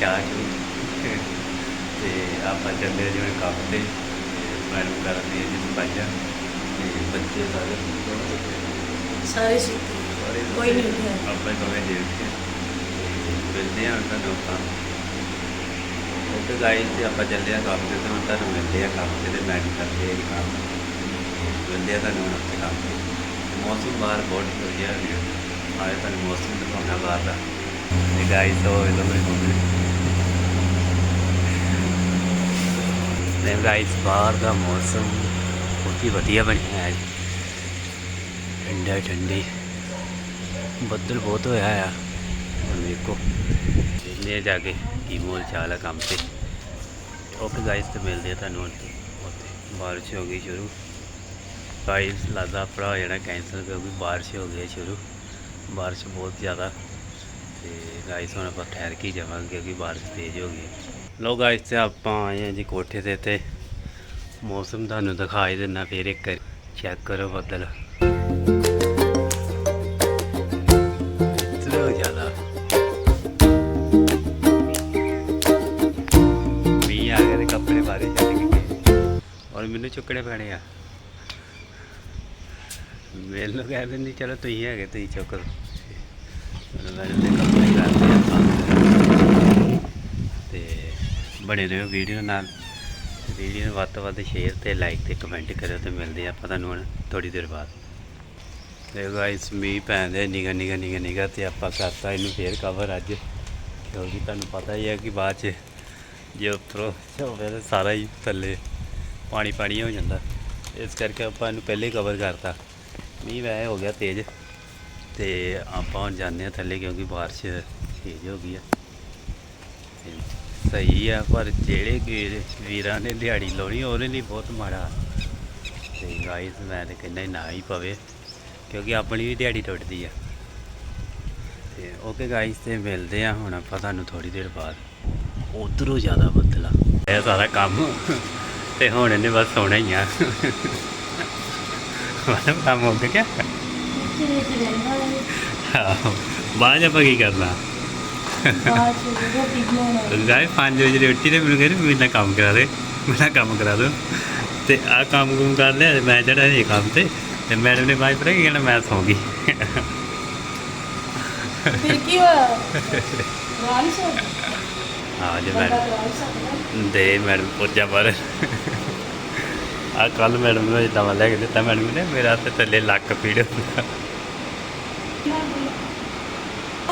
ਚਾਹ ਚੂ ਤੇ ਆਪਾਂ ਚੱਲੇ ਜਿਵੇਂ ਕੰਮ ਤੇ ਮੈਡਮ ਕਰਦੀ ਹੈ ਜੀ ਸਫਾਈਆਂ ਤੇ ਬੱਚੇ ਸਾਰੇ ਸਾਰੇ ਸਾਰੇ ਕੋਈ ਨਹੀਂ ਉੱਠਿਆ ਆਪਾਂ ਕਵੇਂ ਦੇਖ ਕੇ ਮਿਲਦੇ ਹਾਂ ਤਾਂ ਲੋਕਾਂ ਓਕੇ ਗਾਈਸ ਤੇ ਆਪਾਂ ਚੱਲੇ ਆ ਕੰਮ ਤੇ ਤੇ ਹੁਣ ਤੁਹਾਨੂੰ ਮਿਲਦੇ ਆ ਕੰਮ ਤੇ ਮੈਡਮ ਕਰਦੇ ਆ ਜੀ ਕੰਮ। ਮਿਲਦੇ ਆ ਤੁਹਾਨੂੰ ਆਪਣੇ ਕੰਮ ਤੇ। ਮੌਸਮ ਬਾਹਰ ਬਹੁਤ ਵਧੀਆ ਹੋ ਆਏ ਤੁਹਾਨੂੰ ਮੌਸਮ ਦਿਖਾਉਣਾ ਬਾਹਰ ਦਾ। ਤੇ ਗਾਈਸ ਉਹ ਇਹ ਲੋਕ ਘੁੰਮਦੇ ਤੇ ਗਾਈਸ ਬਾਹਰ ਦਾ ਮੌਸਮ ਬਹੁਤ ਹੀ ਵਧੀਆ ਬਣਿਆ ਹੈ ਠੰਡਾ ਠੰਡੀ ਬੱਦਲ ਬਹੁਤ ਹੋਇਆ ਆ ਹੁਣ ਵੇਖੋ ਚੱਲੇ ਜਾ ਕੇ ਕੀ ਮੋਲ ਚਾਲ ਆ ਕੰਮ ਤੇ ਓਕੇ ਗਾਈਸ ਤੇ ਮਿਲਦੇ ਆ ਤੁਹਾਨੂੰ ਹੁਣ ਉੱਥੇ ਬਾਰਿਸ਼ ਹੋ ਗਈ ਸ਼ੁਰੂ ਗਾਈਸ ਲੱਗਦਾ ਆਪਣਾ ਹੋ ਜਾਣਾ ਕੈਂਸਲ ਕਿਉਂਕਿ ਬਾਰਿਸ਼ ਹੋ ਗਈ ਹੈ ਸ਼ੁਰੂ ਬਾਰਿਸ਼ ਬਹੁਤ ਜ਼ਿਆਦਾ ਤੇ ਗਾਈਸ ਹੁਣ ਆਪਾਂ ਠਹਿਰ ਕੇ ਹੀ ਜਾਵਾਂਗੇ ਕਿਉਂਕਿ ਬਾਰਿਸ਼ ਲੋ ਗਾਈਸ ਤੇ ਆਪਾਂ ਆਏ ਹਾਂ ਜੀ ਕੋਠੇ ਤੇ ਤੇ ਮੌਸਮ ਤੁਹਾਨੂੰ ਦਿਖਾਈ ਦਿੰਦਾ, ਫੇਰ ਇੱਕ ਚੈੱਕ ਕਰੋ ਬੱਦਲ। ਚਲੋ ਜ਼ਿਆਦਾ। ਮੀਂਹ ਆ ਗਿਆ ਕੱਪੜੇ ਬਾਰੇ ਚੱਲ ਗਏ। ਔਰ ਮੈਨੂੰ ਚੁੱਕਣੇ ਪੈਣੇ ਆ। ਮੈਨੂੰ ਕਹਿੰਦੇ ਨਹੀਂ ਚਲੋ ਤੁਸੀਂ ਹੈਗੇ, ਤੁਸੀਂ ਚੁੱਕ ਲਓ ਚਲੋ ਮੈਂ ਤੇ ਕੱਪੜੇ ਕਰਦੇ ਆਪਾਂ ਤੇ ਬਣੇ ਰਹੋ ਵੀਡੀਓ ਨਾਲ। ਵੀਡੀਓ ਨੂੰ ਵੱਧ ਤੋਂ ਵੱਧ ਸ਼ੇਅਰ ਤੇ ਲਾਈਕ ਤੇ ਕਮੈਂਟ ਕਰਿਓ ਤੇ ਮਿਲਦੇ ਆ ਆਪਾਂ ਤੁਹਾਨੂੰ ਹੁਣ ਥੋੜੀ ਦੇਰ ਬਾਅਦ। ਤੇ ਗਾਇਸ ਮੀਂਹ ਪੈਂਦੇ ਨਿਗਾ ਨਿਗਾ ਨਿਗਾ ਨਿਗਾ ਤੇ ਆਪਾਂ ਕਰਤਾ ਇਹਨੂੰ ਫੇਰ ਕਵਰ ਅੱਜ। ਕਿਉਂਕਿ ਤੁਹਾਨੂੰ ਪਤਾ ਹੀ ਹੈ ਕਿ ਬਾਅਦ ਚ ਜੇ ਉੱਪਰੋਂ ਹੋਵੇ ਤਾਂ ਸਾਰਾ ਹੀ ਥੱਲੇ ਪਾਣੀ ਪਾਣੀ ਹੋ ਜਾਂਦਾ। ਇਸ ਕਰਕੇ ਆਪਾਂ ਇਹਨੂੰ ਪਹਿਲੇ ਕਵਰ ਕਰਤਾ। ਮੀਂਹ ਵੈ ਹੋ ਗਿਆ ਤੇਜ਼। ਤੇ ਆਪਾਂ ਹੁਣ ਜਾਂਦੇ ਹਾਂ ਥੱਲੇ ਕਿਉਂਕਿ ਬਾਰਿਸ਼ ਤੇਜ਼ ਹੋ ਗਈ ਆ ਸਹੀ ਆ ਪਰ ਜਿਹੜੇ ਵੀਰ ਵੀਰਾਂ ਨੇ ਦਿਹਾੜੀ ਲਾਉਣੀ ਉਹਦੇ ਲਈ ਬਹੁਤ ਮਾੜਾ। ਤੇ ਗਾਈਸ ਮੈਂ ਤੇ ਕਹਿੰਦਾ ਨਾ ਹੀ ਪਵੇ ਕਿਉਂਕਿ ਆਪਣੀ ਵੀ ਦਿਹਾੜੀ ਟੁੱਟਦੀ ਆ। ਤੇ ਓਕੇ ਗਾਈਸ ਤੇ ਮਿਲਦੇ ਆ ਹੁਣ ਆਪਾਂ ਤੁਹਾਨੂੰ ਥੋੜੀ ਦੇਰ ਬਾਅਦ। ਉਧਰੋਂ ਜ਼ਿਆਦਾ ਬਦਲਾ ਇਹ ਸਾਰਾ ਕੰਮ ਤੇ ਹੁਣ ਇਹਨੇ ਬਸ ਸੋਣਾ ਹੀ ਆ। ਮਤਲਬ ਕੰਮ ਹੋ ਗਿਆ ਕਿਹਨੇ ਕਿ ਰਹਿੰਦਾ ਹੈ। ਆਹੋ। ਬਾਅਦ ਆਪਾਂ ਕੀ ਕਰਨਾ? ਰੋਟੀ ਬਣਾਉਣਾ ਗਾਇ 5 ਵਜੇ ਰੋਟੀ ਤੇ ਮੈਨੂੰ ਕਹਿੰਦੇ ਮੇਰੇ ਕੰਮ ਕਰਾ ਦੇ ਮੇਰੇ ਕੰਮ ਕਰਾ ਦੋ। ਤੇ ਆ ਕੰਮ ਕੁਮ ਕਰ ਲਿਆ ਤੇ ਮੈਂ ਚੜਾ ਇਹ ਕੰਮ ਤੇ ਤੇ ਮੈਡਮ ਨੇ ਬਾਈ ਪਰ ਕੀ ਕਹਿਣਾ ਮੈਂ ਸੌਂ ਗਈ। ਫਿਰ ਕੀ ਹੋਇਆ? ਰਾਣੀ ਸੋ ਆ ਜੇ ਬੰਦਾ ਮੈਡਮ ਰਾਣੀ ਸਕਦਾ। ਦੇ ਮੈਡਮ ਪੁੱਜਾ ਪਰ। ਆ ਕੱਲ ਮੈਡਮ ਨੂੰ ਜਿੱਦਾਂ ਲੈ ਕੇ ਦਿੱਤਾ ਮੈਡਮ ਨੇ ਮੇਰਾ ਤੇ ਥੱਲੇ ਲੱਕ ਪੀੜ ਹੁੰਦਾ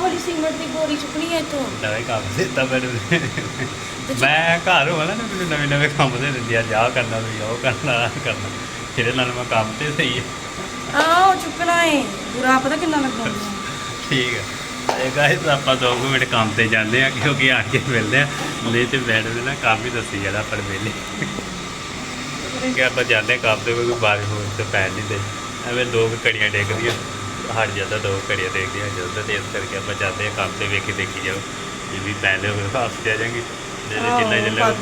ਬੜੀ ਸੀਮਟ ਦੀ ਬੋਰੀ ਚੁੱਕਣੀ ਹੈ ਤੋਂ ਨਵੇਂ ਕੰਮ ਦਿੱਤਾ ਮੈਡਮ ਨੇ ਮੈਂ ਘਰ ਹੋਵਾਂ ਨਾ ਮੈਨੂੰ ਨਵੇਂ ਨਵੇਂ ਕੰਮ ਦੇ ਦਿੰਦੀ ਆ। ਜਾ ਕਰਨਾ ਵੀ ਉਹ ਕਰਨਾ ਆਹ ਕਰਨਾ। ਇਹਦੇ ਨਾਲ ਮੈਂ ਕੰਮ ਤੇ ਸਹੀ ਹੈ ਆਹ ਉਹ ਚੁੱਕਣਾ ਹੈ ਬੁਰਾ ਪਤਾ ਕਿੰਨਾ ਲੱਗਦਾ ਠੀਕ ਹੈ ਇਹ ਗਾਇਸ ਆਪਾਂ ਦੋ ਕੁ ਮਿੰਟ ਕੰਮ ਤੇ ਜਾਂਦੇ ਆ ਕਿਉਂਕਿ ਆ ਕੇ ਮਿਲਦੇ ਆ। ਨਹੀਂ ਤੇ ਮੈਡਮ ਨੇ ਨਾ ਕੰਮ ਹੀ ਦੱਸੀ ਜਾਣਾ ਪਰ ਵੇਲੇ। ਕਿ ਆਪਾਂ ਜਾਂਦੇ ਹਾਂ ਕੰਮ ਤੇ ਕੋਈ ਬਾਰਿਸ਼ ਹੋਣ ਤੇ ਪੈਣ ਨਹੀਂ ਦੇ। ਐਵੇਂ ਦੋ ਕੁ ਕੜੀਆਂ ਡੇਗਦੀਆਂ। ਹਟ ਜਾਂਦਾ ਦੋ ਕੁ ਕੜੀਆਂ ਡੇਗਦੀਆਂ ਜਦੋਂ ਤੇ ਇਸ ਕਰਕੇ ਆਪਾਂ ਜਾਂਦੇ ਹਾਂ ਕੰਮ ਤੇ ਵੇਖੀ ਦੇਖੀ ਜਾਓ। ਜੇ ਵੀ ਪੈਂਦੇ ਹੋਵੇ ਵਾਪਸ ਤੇ ਆ ਜਾਵਾਂਗੇ ਜਿਹੜੇ ਜਿੰਨਾ ਜਿੰਨਾ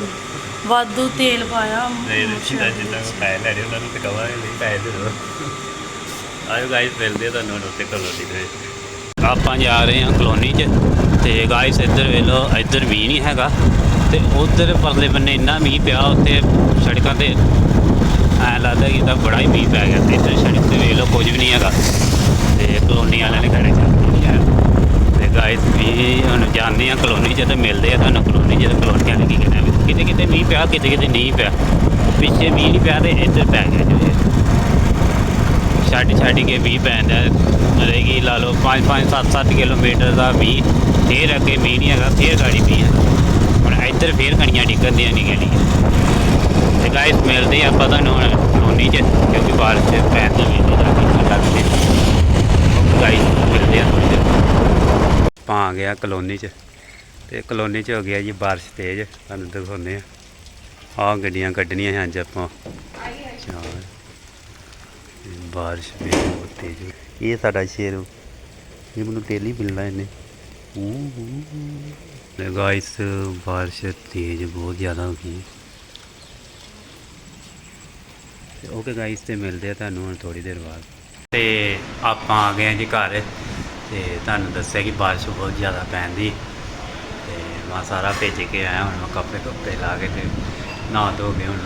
ਵਾਧੂ- ਤੇਲ ਪਾਇਆ। ਨਹੀਂ ਜਿੰਨਾ ਜਿੰਨਾ ਪੈਸੇ ਲੈਣੇ ਉਹਨਾਂ ਨੂੰ ਤੇ ਕਵਾਂਗੇ ਨਹੀਂ ਪੈਸੇ ਦੇ ਦਿਓ। ਆਇਓ ਗਾਇਸ ਮਿਲਦੇ ਆ ਤੁਹਾਨੂੰ ਉੱਥੇ ਕਲੋਨੀ ਦੇ ਆਪਾਂ ਜਾ ਰਹੇ ਹਾਂ ਕਲੋਨੀ 'ਚ ਤੇ ਗਾਇਸ ਇੱਧਰ ਵੇਖ ਲਓ ਇੱਧਰ ਮੀਂਹ ਨਹੀਂ ਹੈਗਾ ਤੇ ਉਧਰ ਪਰਲੇ ਬੰਨੇ ਇੰਨਾ ਮੀਂਹ ਪਿਆ ਉੱਥੇ ਸੜਕਾਂ ਤੇ। ਐ ਲੱਗਦਾ ਕਿ ਤਾਂ ਬੜਾ ਹੀ ਮੀਂਹ ਪੈ ਗਿਆ ਤੇ ਇੱਧਰ ਸੜਕ ਤੇ ਵੇਖ ਲਓ ਕੁਝ ਵੀ ਨਹੀਂ ਹੈਗਾ। ਤੇ ਕਲੋਨੀ ਵਾਲਿਆਂ ਨੇ ਘਰੇ ਚੱਲਦੀ ਹੈ ਤੇ ਗਾਇਸ ਵੀ ਹੁਣ ਜਾਂਦੇ ਆ ਕਲੋਨੀ 'ਚ ਤੇ ਮਿਲਦੇ ਆ ਤੁਹਾਨੂੰ ਕਲੋਨੀ 'ਚ ਕਲੋਨੀ ਵਾਲੇ ਕੀ ਕਹਿੰਦੇ ਆ ਕਿਤੇ ਕਿਤੇ ਮੀਂਹ ਪਿਆ, ਕਿਤੇ ਕਿਤੇ ਨਹੀਂ ਪਿਆ। ਪਿੱਛੇ ਮੀਂਹ ਨਹੀਂ ਪਿਆ ਤੇ ਇੱਧਰ ਪੈ ਗਿਆ ਜੋ ਛੱਡ ਛੱਡ ਕੇ ਮੀਂਹ ਪੈਂਦਾ ਮਤਲਬ ਲਾ ਲਓ 5 5 7 7 ਕਿਲੋਮੀਟਰ ਦਾ ਮੀਂਹ, ਫੇਰ ਅੱਗੇ ਮੀਂਹ ਨਹੀਂ ਹੈਗਾ, ਫੇਰ ਗਾੜੀ ਮੀਂਹ ਹੈ ਹੁਣ ਇੱਧਰ ਫੇਰ ਕਣੀਆਂ ਡਿੱਗਣ ਦੀਆਂ ਨਹੀਂ ਗਈਆਂ ਤੇ ਗਾਇਸ ਮਿਲਦੇ ਆ ਆਪਾਂ ਤੁਹਾਨੂੰ ਹੁਣ ਕਲੋਨੀ 'ਚ, ਕਿਉਂਕਿ ਬਾਰਿਸ਼ ਚ ਵੀ ਨਹੀਂ ਲੱਗੀ। ਲੱਗਦੀ ਮਿਲਦੇ ਆ। ਥੋੜੀ ਦੇਰ ਆਪਾਂ ਆ ਗਿਆ ਕਲੋਨੀ 'ਚ। ਤੇ ਕਲੋਨੀ 'ਚ ਹੋ ਗਿਆ ਜੀ ਬਾਰਿਸ਼ ਤੇਜ਼, ਤੁਹਾਨੂੰ ਦਿਖਾਉਂਦੇ ਆ। ਆਹ ਗੱਡੀਆਂ ਕੱਢਣੀਆਂ ਹੈ ਅੱਜ ਆਪਾਂ। ਚਾਰ। ਬਾਰਿਸ਼ ਵੀ ਬਹੁਤ ਤੇਜ਼ ਇਹ ਸਾਡਾ ਸ਼ੇਰ। ਇਹ ਮੈਨੂੰ ਤੇਲ ਹੀ ਮਿਲਣਾ ਇਹਨੇ। ਗਾਇਸ ਬਾਰਿਸ਼ ਤੇਜ਼ ਬਹੁਤ ਜ਼ਿਆਦਾ ਹੋ ਗਈ। ਤੇ ਓਕੇ ਗਾਇਸ ਤੇ ਮਿਲਦੇ ਆ ਤੁਹਾਨੂੰ ਹੁਣ ਥੋੜੀ ਦੇਰ ਬਾਅਦ। ਤੇ ਆਪਾਂ ਆ ਗਏ ਆ ਜੀ ਘਰ। ਤੇ ਤੁਹਾਨੂੰ ਦੱਸਿਆ ਕਿ ਬਾਰਿਸ਼ ਬਹੁਤ ਜ਼ਿਆਦਾ ਪੈਂਦੀ ਤੇ ਮੈਂ ਸਾਰਾ ਭੇਜ ਕੇ ਆਇਆ, ਹੁਣ ਮੈਂ ਕੱਪੜੇ ਕੁੱਪੜੇ ਲਾ ਕੇ ਤੇ ਨਹਾ ਧੋ ਕੇ ਹੁਣ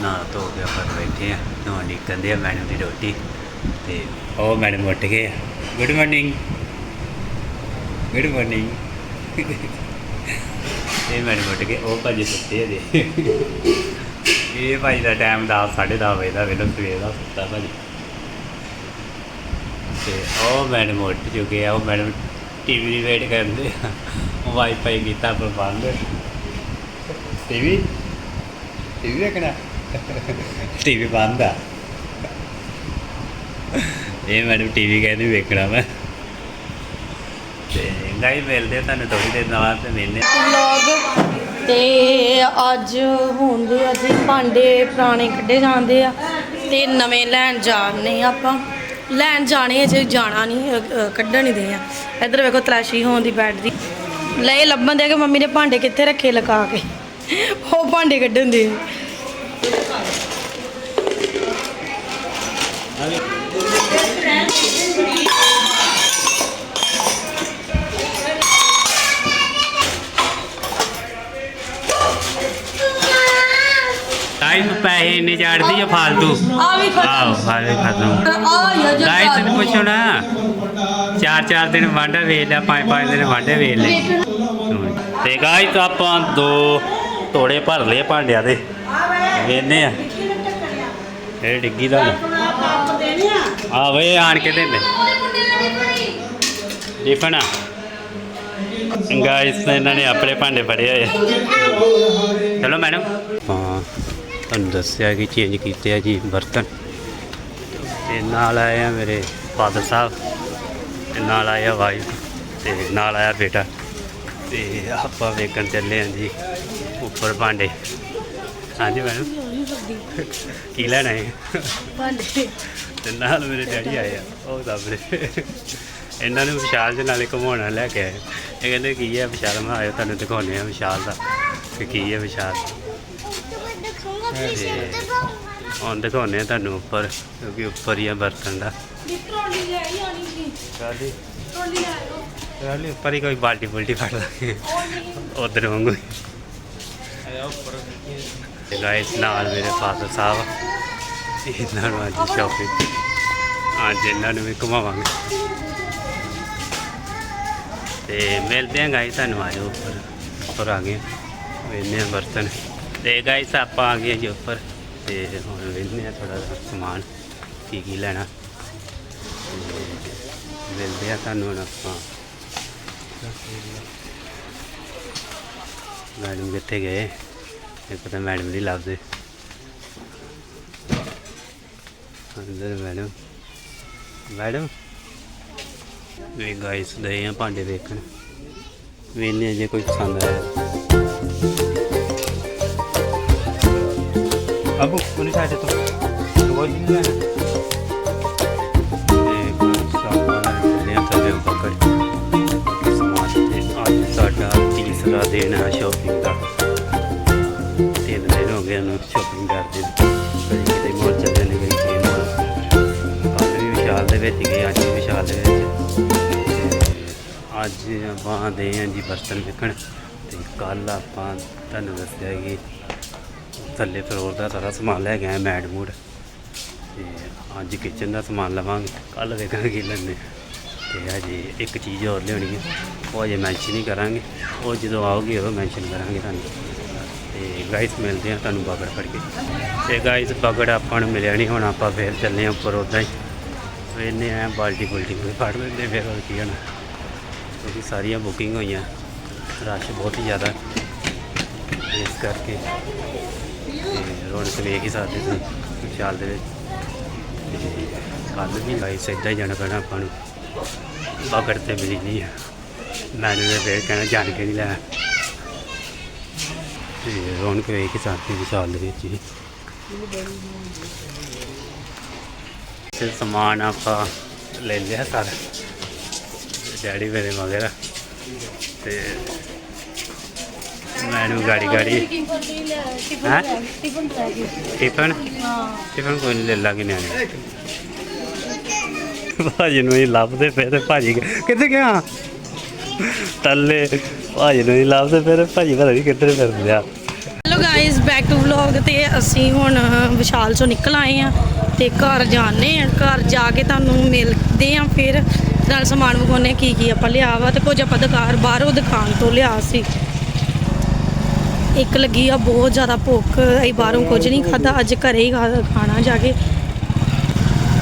ਨਹਾ ਧੋ ਕੇ ਆਪਾਂ ਬੈਠੇ ਆ ਨਹਾਉਣ ਨਿਕਲਦੇ ਆ ਮੈਡਮ ਦੀ ਰੋਟੀ। ਤੇ ਉਹ ਮੈਡਮ ਉੱਠ ਗਏ। ਗੁੱਡ ਮਾਰਨਿੰਗ ਗੁੱਡ ਮਾਰਨਿੰਗ ਇਹ ਮੈਡਮ ਉੱਠ ਗਏ। ਉਹ ਭਾਜੀ ਸੁੱਤੇ ਹਜੇ ਇਹ ਭਾਜੀ ਦਾ ਟਾਈਮ 10 10:30 ਵਜੇ ਦਾ ਵੇਲੇ ਸਵੇਰ ਦਾ ਸੁੱਤਾ ਭਾਜੀ। ਤੇ ਉਹ ਮੈਡਮ ਉੱਠ ਚੁੱਕੇ ਆ ਉਹ ਮੈਡਮ ਟੀਵੀ ਦੀ ਵੇਟ ਕਰਦੇ ਆ। ਵਾਈਫਾਈ ਕੀਤਾ ਪਰ ਬੰਦ। ਟੀਵੀ ਟੀਵੀ ਦੇਖਣਾ ਟੀਵੀ ਬੰਦ ਆ। ਇਹ ਮੈਡਮ ਟੀਵੀ ਕਹਿੰਦੇ ਵੇਖਣਾ ਮੈਂ। ਤੇ ਗਾਈ ਮਿਲਦੇ ਤੁਹਾਨੂੰ ਥੋੜੀ ਦੇਰ ਨਾਲ ਤੇ ਮਿਲਨੇ ਵਲੌਗ ਤੇ ਅੱਜ ਹੁੰਦੇ ਅਸੀਂ ਭਾਂਡੇ ਪੁਰਾਣੇ ਕੱਢੇ ਜਾਂਦੇ ਆ ਤੇ ਨਵੇਂ ਲੈਣ ਜਾਣੇ ਆਪਾਂ। ਲੈਣ ਜਾਣੇ ਅਜੇ ਜਾਣਾ ਨਹੀਂ ਅ, ਅ, ਕੱਢਣ ਹੀ ਦੇ ਆ। ਇੱਧਰ ਵੇਖੋ ਤਲਾਸ਼ੀ ਹੋਣ ਦੀ ਬੈਡ ਦੀ। ਲੈ ਇਹ ਲੱਭਣ ਦੇ ਕਿ ਮੰਮੀ ਨੇ ਭਾਂਡੇ ਕਿੱਥੇ ਰੱਖੇ ਲਗਾ ਕੇ? ਉਹ ਭਾਂਡੇ ਕੱਢਣ ਦੇ ਪੈਸੇ ਨਹੀਂ ਚਾੜਦੀ ਆ ਫਾਲਤੂ। ਆ ਵੀ ਆਹੋ ਹਾਲੇ ਖਤਮ। ਆ ਯਾ ਜੀ ਗਾਇਸ ਨੂੰ। ਪੁੱਛੋ ਨਾ ਚਾਰ ਚਾਰ ਦਿਨ ਵਾਂਡਾ ਵੇਚ ਲਿਆ ਪੰਜ ਪੰਜ ਦਿਨ ਵਾਂਡੇ ਵੇਚ ਲਏ। ਤੇ ਗਾਇਸ ਆਪਾਂ ਦੋ ਤੋੜੇ ਭਰ ਲਏ ਭਾਂਡਿਆਂ ਦੇ। ਵੇਨੇ ਆ। ਇਹ ਡਿੱਗੀ ਦਾ ਆ ਵੇ ਆਣ ਕੇ ਦੇ। ਟਿਫਨ ਆ। ਗਾਇਸ ਇਹਨਾਂ ਨੇ ਆਪਣੇ ਭਾਂਡੇ ਫੜੇ ਹੋਏ ਆ। ਚਲੋ ਮੈਡਮ। ਤੁਹਾਨੂੰ ਦੱਸਿਆ ਕਿ ਚੇਂਜ ਕੀਤੇ ਆ ਜੀ ਬਰਤਨ। ਤੇ ਨਾਲ ਆਏ ਆ ਮੇਰੇ ਫਾਦਰ ਸਾਹਿਬ ਤੇ ਨਾਲ ਆਇਆ ਵਾਈਫ ਤੇ ਨਾਲ ਆਇਆ ਬੇਟਾ। ਤੇ ਆਪਾਂ ਵੇਖਣ ਚੱਲੇ ਆ ਜੀ ਉੱਪਰ ਭਾਂਡੇ। ਹਾਂਜੀ ਮੈਡਮ ਕੀ ਲੈਣਾ ਹੈ? ਭਾਂਡੇ। ਤੇ ਨਾਲ ਮੇਰੇ ਡੈਡੀ ਆਏ ਆ। ਉਹ ਦੱਬਰੇ ਇਹਨਾਂ ਨੂੰ ਵਿਸ਼ਾਲ ਦੇ ਨਾਲੇ ਘੁਮਾਉਣਾ ਲੈ ਕੇ ਆਏ। ਇਹ ਕਹਿੰਦੇ ਕੀ ਹੈ ਵਿਸ਼ਾਲ? ਮੈਂ ਆਇਓ ਤੁਹਾਨੂੰ ਦਿਖਾਉਂਦੇ ਆ ਵਿਸ਼ਾਲ ਦਾ। ਕਿ ਕੀ ਹੈ ਵਿਸ਼ਾਲ? ਹੁਣ ਦਿਖਾਉਂਦੇ ਆ ਤੁਹਾਨੂੰ ਉੱਪਰ ਕਿਉਂਕਿ ਉੱਪਰ ਹੀ ਆ ਬਰਤਨ ਦਾ। ਟਰੋਲੀ ਲੈ ਹੀ ਆਣੀ ਸੀ। ਟਰਾਲੀ? ਟਰੋਲੀ ਲੈ ਆਓ ਟਰਾਲੀ ਉੱਪਰ ਹੀ ਕੋਈ ਬਾਲਟੀ ਬੁਲਟੀ ਫੜ ਲਾਂਗੇ। ਉਧਰ ਵਾਂਗੂ ਤੇ ਗਾਇਸ ਨਾਲ ਮੇਰੇ ਫਾਦਰ ਸਾਹਿਬ ਇਹਨਾਂ ਨੂੰ ਅੱਜ ਸ਼ਾਪਿੰਗ ਅੱਜ ਇਹਨਾਂ ਨੂੰ ਵੀ ਘੁਮਾਵਾਂਗੇ। ਤੇ ਮਿਲਦੇ ਆਂ ਗਾਇਸ ਤੁਹਾਨੂੰ ਆਜੋ ਉੱਪਰ। ਉੱਪਰ ਆ ਗਏ ਵੇਨੇ ਬਰਤਨ। ਤੇ ਗਾਇਸ ਆਪਾਂ ਆ ਗਏ ਜੀ ਉੱਪਰ ਤੇ ਹੁਣ ਵੇਨੇ ਆ ਥੋੜਾ ਸਮਾਨ ਕੀ ਕੀ ਲੈਣਾ। ਤੇ ਮਿਲਦੇ ਆ ਤੁਹਾਨੂੰ ਹੁਣ ਆਪਾਂ। ਮੈਡਮ ਕਿੱਥੇ ਗਏ? ਇੱਕ ਤਾਂ ਮੈਡਮ ਨਹੀਂ ਲੱਭਦੇ ਅੰਦਰ ਮੈਡਮ। ਮੈਡਮ? ਵੀ ਗਾਇਸ ਦੇ ਆ ਭਾਂਡੇ ਵੇਖਣ। ਵੇਨੇ ਜੇ ਕੋਈ ਪਸੰਦ ਆਇਆ। ਅਬੂ ਕੋਨੀ ਸਾਡੇ ਤੋਂ ਕੋਈ ਨਹੀਂ ਲੈਣਾ ਸਾਡਾ ਤੀਸਰਾ ਦਿਨ ਹੈ ਸ਼ਾਪਿੰਗ ਦਾ ਤਿੰਨ ਦਿਨ ਹੋ ਗਏ ਉਹਨੂੰ ਸ਼ਾਪਿੰਗ ਕਰਦੇ ਨੂੰ। ਕਦੀ ਕਿਤੇ ਮੋਲ ਚੱਲੇ ਨੇ ਕਦੀ ਕਿਤੇ ਮੋਲ ਕੱਲ ਵੀ ਵਿਸ਼ਾਲ ਦੇ ਵਿੱਚ ਗਏ ਅੱਜ ਵੀ ਵਿਸ਼ਾਲ ਦੇ ਵਿੱਚ ਅੱਜ ਆਪਾਂ ਦੇ ਹਾਂ ਜੀ ਬਰਤਨ ਵਿਕਣ ਤੇ ਕੱਲ ਆਪਾਂ ਤੁਹਾਨੂੰ ਦੱਸਿਆ ਕਿ ਥੱਲੇ ਫਲੋਰ ਦਾ ਸਾਰਾ ਸਮਾਨ ਲੈ ਕੇ ਆਏ ਮੈਡ ਮੂਡ ਤੇ ਅੱਜ ਕਿਚਨ ਦਾ ਸਮਾਨ ਲਵਾਂਗੇ ਕੱਲ ਵੇਖਾਂਗੇ ਕੀ ਲੈਂਦੇ ਹਾਂ। ਤੇ ਹਜੇ ਇੱਕ ਚੀਜ਼ ਹੋਰ ਲਿਆਉਣੀ ਹੈ ਉਹ ਹਜੇ ਮੈਂਸ਼ਨ ਹੀ ਕਰਾਂਗੇ। ਉਹ ਜਦੋਂ ਆਉਗੀ ਉਹ ਮੈਂਸ਼ਨ ਕਰਾਂਗੇ ਤੁਹਾਨੂੰ। ਤੇ ਗਾਈਸ ਮਿਲਦੇ ਆ ਤੁਹਾਨੂੰ ਬਗੜ ਫੜ ਕੇ। ਤੇ ਗਾਈਸ ਬਾਗੜ ਆਪਾਂ ਨੂੰ ਮਿਲਿਆ ਨਹੀਂ, ਹੁਣ ਆਪਾਂ ਫੇਰ ਚੱਲੇ ਆ ਉੱਪਰ ਉਦਾਂ ਹੀ। ਵੇਨੇ ਆ ਬਾਲਟੀ ਬੁਲਟੀ ਕੋਈ ਫੜ ਲੈਂਦੇ, ਫਿਰ ਹੋਰ ਕੀ ਹੋਣਾ। ਕਿਉਂਕਿ ਸਾਰੀਆਂ ਬੁਕਿੰਗ ਹੋਈਆਂ, ਰਸ਼ ਬਹੁਤ ਹੀ ਜ਼ਿਆਦਾ। ਇਸ ਕਰਕੇ ਤੇ ਰੌਣਕ ਵੇਖ ਹੀ ਸਕਦੇ ਸੀ ਵਿਸ਼ਾਲ ਦੇ ਵਿੱਚ। ਕੱਲ ਵੀ ਗਾਈਸ ਇੱਦਾਂ ਹੀ ਜਾਣਾ ਪੈਣਾ ਆਪਾਂ ਨੂੰ। ਪਕੜ ਤੇ ਮਿਲੀ ਨਹੀਂ ਮੈਨੂੰ ਦੇ ਫੇਰ ਕਹਿਣਾ ਜਾਣ ਕੇ ਨਹੀਂ ਲੈ ਤੇ ਰੌਣਕ ਵੇਖ ਹੀ ਸਕਦੇ ਵਿਸ਼ਾਲ ਦੇ ਵਿੱਚ ਹੀ। ਤੇ ਸਮਾਨ ਆਪਾਂ ਲੈ ਲਿਆ ਸਾਰਾ ਡੈਡੀ ਮੇਰੇ ਮਗਰ। ਤੇ ਮੈਨੂੰ ਗਾੜੀ ਗਾੜੀ। ਹੈਂ? ਟਿਫਨ? ਲੈ ਗਏ ਟਿਫਨ ਹਾਂ। ਟਿਫਨ ਕੋਈ ਨਹੀਂ ਲੈ ਲਾਂਗੇ ਨਿਆਣੇ। ਭਾਜੀ ਨੂੰ ਹੀ ਲੱਭਦੇ ਪਏ ਤੇ ਭਾਜੀ। ਕਿੱਥੇ ਗਿਆ? ਤੱਲੇ ਭਾਜੀ ਨੂੰ ਨਹੀਂ ਲੱਭਦੇ ਫਿਰ ਭਾਜੀ ਪਤਾ ਨਹੀਂ ਕਿੱਧਰ ਫਿਰਦੇ ਆ। Hello guys back to vlog ਤੇ ਅਸੀਂ ਹੁਣ ਵਿਸ਼ਾਲ ਚੋਂ ਨਿਕਲ ਆਏ ਆ ਤੇ ਘਰ ਜਾਣੇ ਆ। ਘਰ ਜਾ ਕੇ ਤੁਹਾਨੂੰ ਮਿਲਦੇ ਆ ਫਿਰ। ਨਾਲ ਸਮਾਨ ਵਿਖਾਉਣੇ ਕੀ ਕੀ ਆਪਾਂ ਲਿਆ ਵਾ ਤੇ ਕੁਝ ਆਪਾਂ ਦੁਕਾਨ ਬਾਹਰੋਂ ਦੁਕਾਨ ਤੋਂ ਲਿਆ ਸੀ। ਇੱਕ ਲੱਗੀ ਆ, ਬਹੁਤ ਜ਼ਿਆਦਾ ਭੁੱਖ, ਅਸੀਂ ਬਾਹਰੋਂ ਕੁਝ ਨਹੀਂ ਖਾਦਾ ਅੱਜ ਘਰੇ ਹੀ ਖਾ- ਖਾਣਾ ਜਾ ਕੇ।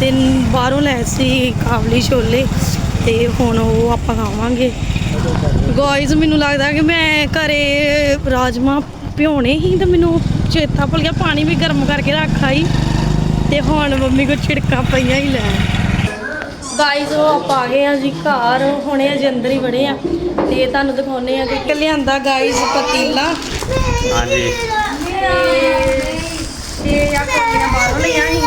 ਤੇ ਬਾਹਰੋਂ ਲੈ ਸੀ ਕਾਬਲੀ ਛੋਲੇ, ਤੇ ਹੁਣ ਉਹ ਆਪਾਂ ਖਾਵਾਂਗੇ। ਗਾਇਜ਼ ਮੈਨੂੰ ਲੱਗਦਾ ਕਿ ਮੈਂ ਘਰੇ ਰਾਜਮਾ ਭਿਉਣੇ ਹੀ ਤੇ ਮੈਨੂੰ ਚੇਤਾ ਭੁੱਲ ਗਿਆ, ਪਾਣੀ ਵੀ ਗਰਮ ਕਰਕੇ ਰੱਖਾ ਹੀ ਤੇ ਹੁਣ ਮੰਮੀ ਕੋ ਛਿੜਕਾਂ ਪਈਆਂ ਹੀ ਲੈ ਗਾਇਜ਼ ਉਹ ਆਪਾਂ ਆ ਗਏ ਆ ਜੀ ਘਰ। ਹੁਣੇ ਅਜੇ ਅੰਦਰ ਹੀ ਵੜੇ ਆ। ਤੇ ਤੁਹਾਨੂੰ ਦਿਖਾਉਨੇ ਆ ਕਿ ਲਿਆਂਦਾ ਗਾਇਜ਼ ਪਤੀਲਾ। ਹਾਂਜੀ। ਤੇ ਇਹ ਆ ਕੋਲੀਆਂ ਬਾਹਰੋਂ ਲਈਆਂ ਸੀ।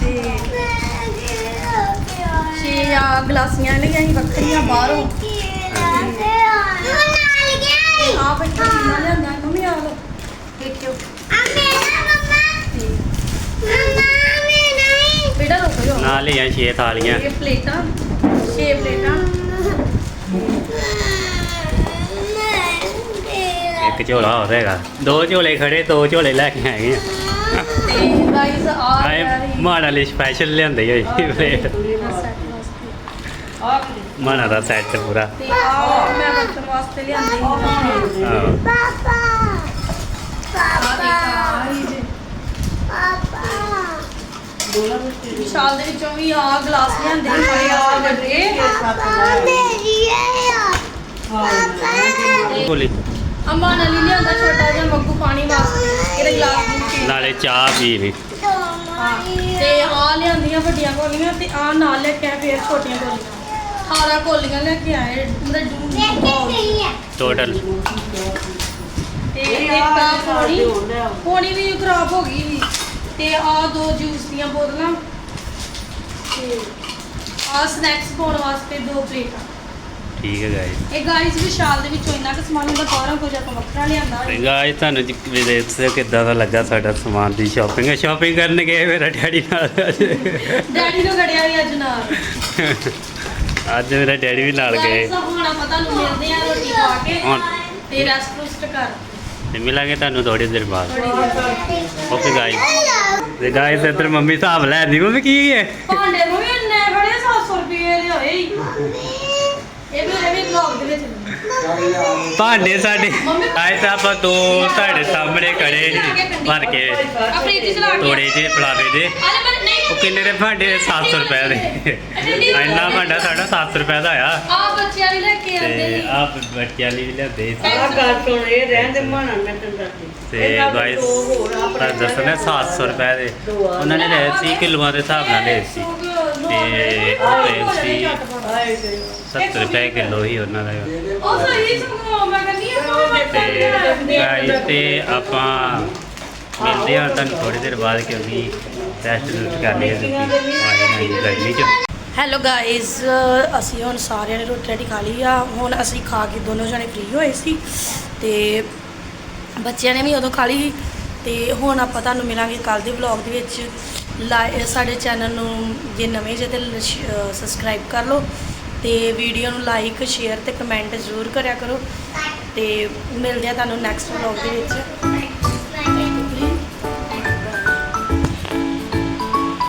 ਤੇ ਛੇ ਆ ਗਲਾਸੀਆਂ ਲਈਆਂ ਸੀ ਵੱਖਰੀਆਂ ਬਾਹਰੋਂ। ਆ ਬੱਚਾ ਕਿੰਨਾ ਲਿਆਂਦਾ ਮੰਮੀ ਆ ਲੋ ਦੇਖਿਓ ਬੇਟਾ ਰੁਕ ਜਾਓ ਨਾਲ ਹੀ ਆ ਛੇ ਥਾਲੀਆਂ। ਇਹ ਪਲੇਟਾਂ ਛੇ ਪਲੇਟਾਂ। ਇੱਕ ਝੋਲਾ ਹੋਰ ਹੈਗਾ। ਦੋ ਝੋਲੇ ਖੜੇ ਦੋ ਝੋਲੇ ਲੈ ਕੇ ਆਏ ਆ। ਤੇ ਗਾਈਜ਼ ਆ ਆਏ ਮਾਣਾ ਲਈ ਸਪੈਸ਼ਲ ਲਿਆਂਦੇ ਹੋਈ ਪਲੇਟ। ਮਾਣਾ ਦਾ ਸੈੱਟ ਪੂਰਾ। ਤੇ ਆ ਮੈਂ ਵਰਤਣ ਵਾਸਤੇ ਲਿਆਂਦੀ ਹਾਂ। ਵਿਸ਼ਾਲ ਦੇ ਵਿੱਚੋਂ ਵੀ ਆ ਗਲਾਸ ਲਿਆਂਦੇ ਸੀ ਬੜੇ ਆ ਵੱਡੇ ਬੋਲੀ। ਅੰਮਾ ਨਾਲ ਹੀ ਲਿਆਂਦਾ ਛੋਟਾ ਜਿਹਾ ਮੱਗੂ ਪਾਣੀ ਵਾਸਤੇ ਇਹਦੇ ਗਲਾਸ ਦੀ ਨਾਲੇ ਚਾਹ ਪੀ ਲਈ। ਤੇ ਆ ਲਿਆਂਦੀਆਂ ਵੱਡੀਆਂ ਕੋਲੀਆਂ ਤੇ ਆ ਨਾਲ ਲੈ ਕੇ ਆਏ ਫੇਰ ਛੋਟੀਆਂ ਕੋਲੀਆਂ। 18 ਕੋਲੀਆਂ ਲੈ ਕੇ ਆਏ ਮਤਲਬ ਟੋਟਲ ਤੇ ਇੱਕ ਆ ਪੌਣੀ ਪੌਣੀ ਵੀ ਖਰਾਬ ਹੋ ਗਈ ਸੀ। ਤੇ ਆ ਦੋ ਜੂਸ ਦੀਆਂ ਬੋਤਲਾਂ ਤੇ ਆ ਸਨੈਕਸ ਪਾਉਣ ਵਾਸਤੇ ਦੋ ਪਲੇਟਾਂ। ਠੀਕ ਹੈ ਗਾਇਸ ਇਹ ਗਾਈਸ ਵਿਸ਼ਾਲ ਦੇ ਵਿੱਚੋਂ ਇੰਨਾ ਕੁ ਸਮਾਨ ਹੁੰਦਾ ਬਾਹਰੋਂ ਕੁਝ ਆਪਾਂ ਵੱਖਰਾ ਲਿਆਂਦਾ ਤੇ ਗਾਇਸ ਤੁਹਾਨੂੰ ਜੀ ਵਿਦੇਸ਼ ਸੇ ਕਿੱਦਾਂ ਦਾ ਲੱਗਾ ਸਾਡਾ ਸਮਾਨ ਦੀ ਸ਼ਾਪਿੰਗ ਸ਼ਾਪਿੰਗ ਕਰਨ ਗਏ ਮੇਰਾ ਡੈਡੀ ਨਾਲ ਡੈਡੀ ਨੂੰ ਘੜਿਆ ਵੀ ਅੱਜ ਨਾਲ। ਅੱਜ ਮੇਰਾ ਡੈਡੀ ਵੀ ਨਾਲ ਗਏ। ਹੁਣ ਆਪਾਂ ਤੁਹਾਨੂੰ ਮਿਲਦੇ ਆ ਰੋਟੀ ਖਾ ਕੇ ਤੇ ਰੈਸਟ ਰੁਸਟ ਕਰ। ਤੇ ਮਿਲਾਂਗੇ ਤੁਹਾਨੂੰ ਥੋੜੀ ਦੇਰ ਬਾਅਦ। ਥੋੜੀ ਦੇਰ ਓਕੇ ਗਾਇਸ ਤੇ ਗਾਇਸ ਇੱਧਰ ਮੰਮੀ ਹਿਸਾਬ ਲੈ ਦੀ। ਮੰਮੀ, ਕੀ ਹੈ? ਭਾਂਡੇ ਨੂੰ ਵੀ ਇੰਨੇ 700 ਰੁਪਏ ਦੇ ਹੋਏ ਇਹ ਵੀ ਇਹ ਵੀ ਵਲੌਗ ਦੇ ਵਿੱਚ ਭਾਂਡੇ ਸਾਡੇ ਆਏ ਤਾਂ ਆਪਾਂ ਦੋ ਤੁਹਾਡੇ ਸਾਹਮਣੇ ਖੜੇ ਭਰ ਕੇ। ਆ ਤੋੜੇ ਜੇ ਪਲਾਵੇ ਦੇ। ਉਹ ਕਿੰਨੇ ਦੇ ਭਾਂਡੇ? 700 ਰੁਪਏ ਦੇ। ਇੰਨਾ ਭਾਂਡਾ ਸਾਡਾ 700 ਰੁਪਏ ਦਾ ਆਇਆ ਆ। ਬੱਚਿਆਂ ਲਈ ਲੈ ਕੇ ਆਉਂਦੇ ਆਪ ਬੱਚਿਆਂ ਲਈ ਵੀ ਲਿਆਂਦੇ ਆ ਗੱਲ ਸੁਣ ਇਹ ਰਹਿਣ ਦੇ ਮਾਣਾ ਮੈਂ ਤੈਨੂੰ ਦੱਸਦੀ। ਤੇ ਗਾਇਸ ਤਾਂ ਦੱਸਣਾ 700 ਰੁਪਏ ਦੇ। ਉਹਨਾਂ ਨੇ ਲਏ ਸੀ ਕਿਲੋਆਂ ਦੇ ਹਿਸਾਬ ਨਾਲ ਲਏ ਸੀ। ਤੇ ਉਹ ਤੇਲ ਸੀ। 70 ਰੁਪਏ ਕਿਲੋ ਹੀ ਉਹਨਾਂ ਦਾ। ਉਹ ਸਹੀ ਸੰਗੋ ਮੈਂ ਕਹਿੰਦੀ ਆ ਤੇ ਗਾਇਸ ਤੇ ਆਪਾਂ ਮਿਲਦੇ ਹਾਂ ਤੁਹਾਨੂੰ ਥੋੜੀ ਦੇਰ ਬਾਅਦ ਕਿਉਂਕਿ ਟੈਸਟ ਰੂਟ ਕਰ ਹਾਂ ਜੀ ਗਰਮੀ ਚ। ਹੈਲੋ ਗਾਇਸ ਅਸੀਂ ਹੁਣ ਸਾਰਿਆਂ ਨੇ ਰੋਟੀ ਰਾਟੀ ਖਾ ਲਈ ਆ। ਹੁਣ ਅਸੀਂ ਖਾ ਕੇ ਦੋਨੋਂ ਜਣੇ ਫ੍ਰੀ ਹੋਏ ਸੀ ਤੇ ਬੱਚਿਆਂ ਨੇ ਵੀ ਉਦੋਂ ਖਾ ਲਈ ਸੀ। ਤੇ ਹੁਣ ਆਪਾਂ ਤੁਹਾਨੂੰ ਮਿਲਾਂਗੇ ਕੱਲ ਦੇ ਵਲੌਗ ਦੇ ਵਿੱਚ। ਲਾਈ ਸਾਡੇ ਚੈਨਲ ਨੂੰ ਜੇ ਨਵੇਂ ਜੇ ਤੇ ਸਬਸਕ੍ਰਾਈਬ ਕਰ ਲਓ ਤੇ ਵੀਡੀਓ ਨੂੰ ਲਾਈਕ ਸ਼ੇਅਰ ਤੇ ਕਮੈਂਟ ਜ਼ਰੂਰ ਕਰਿਆ ਕਰੋ ਤੇ ਮਿਲਦੇ ਆ ਤੁਹਾਨੂੰ ਨੈਕਸਟ ਵਲੌਗ ਦੇ ਵਿੱਚ।